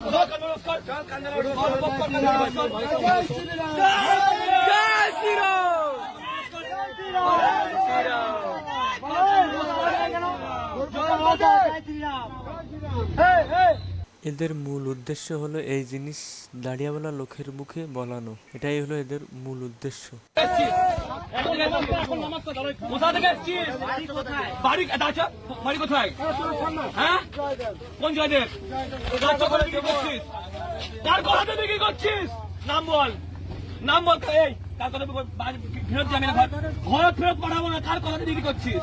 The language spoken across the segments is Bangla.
নমস্কার জয় শ্রীরাম এদের মূল উদ্দেশ্য হলো এই জিনিস দাঁড়িয়াওয়ালা লোকের মুখে বলানো। এটাই হলো এদের মূল উদ্দেশ্য। কোথা আচ্ছা হ্যাঁ? নাম কথা ফেরত যাবে না ফেরত পাঠাবো না, কার কথাতে বিক্রি করছিস?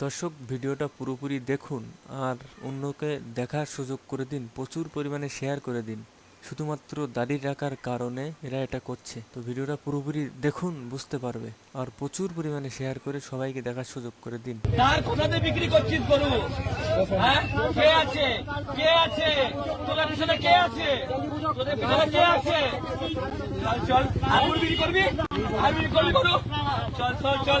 দর্শক, ভিডিওটা পুরোপুরি দেখুন আর অন্যকে দেখার সুযোগ করে দিন, প্রচুর পরিমাণে শেয়ার করে দিন। শুধুমাত্র দাড়ি রাখার কারণে এরা এটা করছে। তো ভিডিওটা পুরোপুরি দেখুন, বুঝতে পারবে। আর প্রচুর পরিমাণে শেয়ার করে সবাইকে দেখার সুযোগ করে দিন। কার কথাতে বিক্রি করছিস হ্যাঁ? কে আছে? কে আছে? পিছনে কে আছে? তোদের পিছনে কে আছে? চল আর বিক্রি করবি? আর বিক্রি করবি চল চল। চল।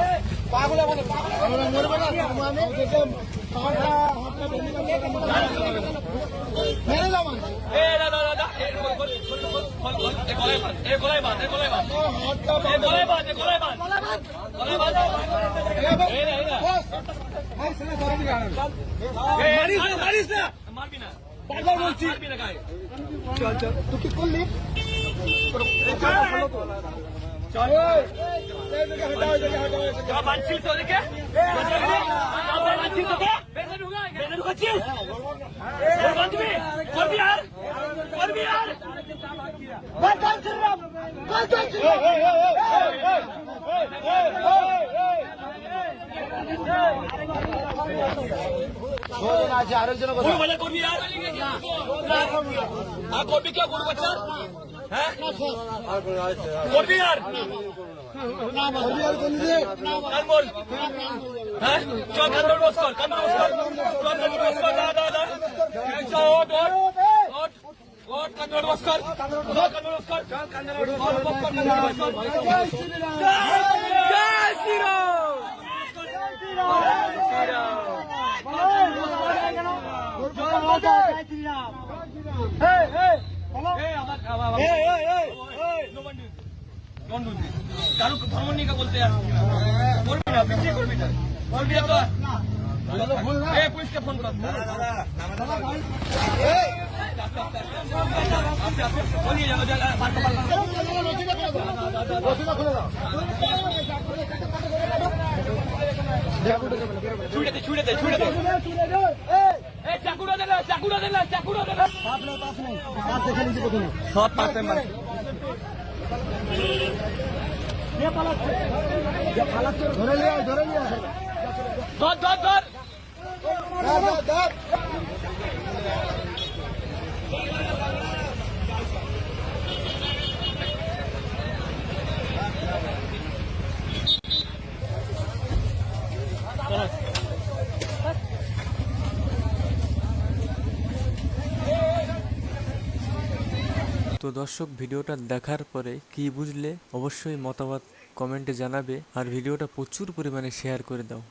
মারিস না মারবি না বারবার বলছি তুই কি করলি বাঁধছিস তো ওদিকে বাঁধছিস তোকে বেঁধে ঢুকাচ্ছিস আর করবি আর কে গরু বাচ্চা হ্যাঁ করবি আর বল হ্যাঁ চল কান ধরে বস কর কান ধরে বস কর চল কান ধরে দা দা দা ওট ওট ওট ওট কান ধরে বস কর চল কান ধরে বস কর চল কান ধরে বস কর কান ধরে বস কর জয় শ্রীরাম জয় শ্রীরাম কারও বলতে করবি করবি না করবি না পাল্টা পাল্টা ছুড়ে দে চাকুটা দে না চাকুটা দে না। চাকুটা দে না সব পাশে মানে ধর ধর ধর। তো দর্শক, ভিডিওটা দেখার পরে কি বুঝলে, অবশ্যই মতামত কমেন্টে জানাবে আর ভিডিওটা প্রচুর পরিমাণে শেয়ার করে দাও।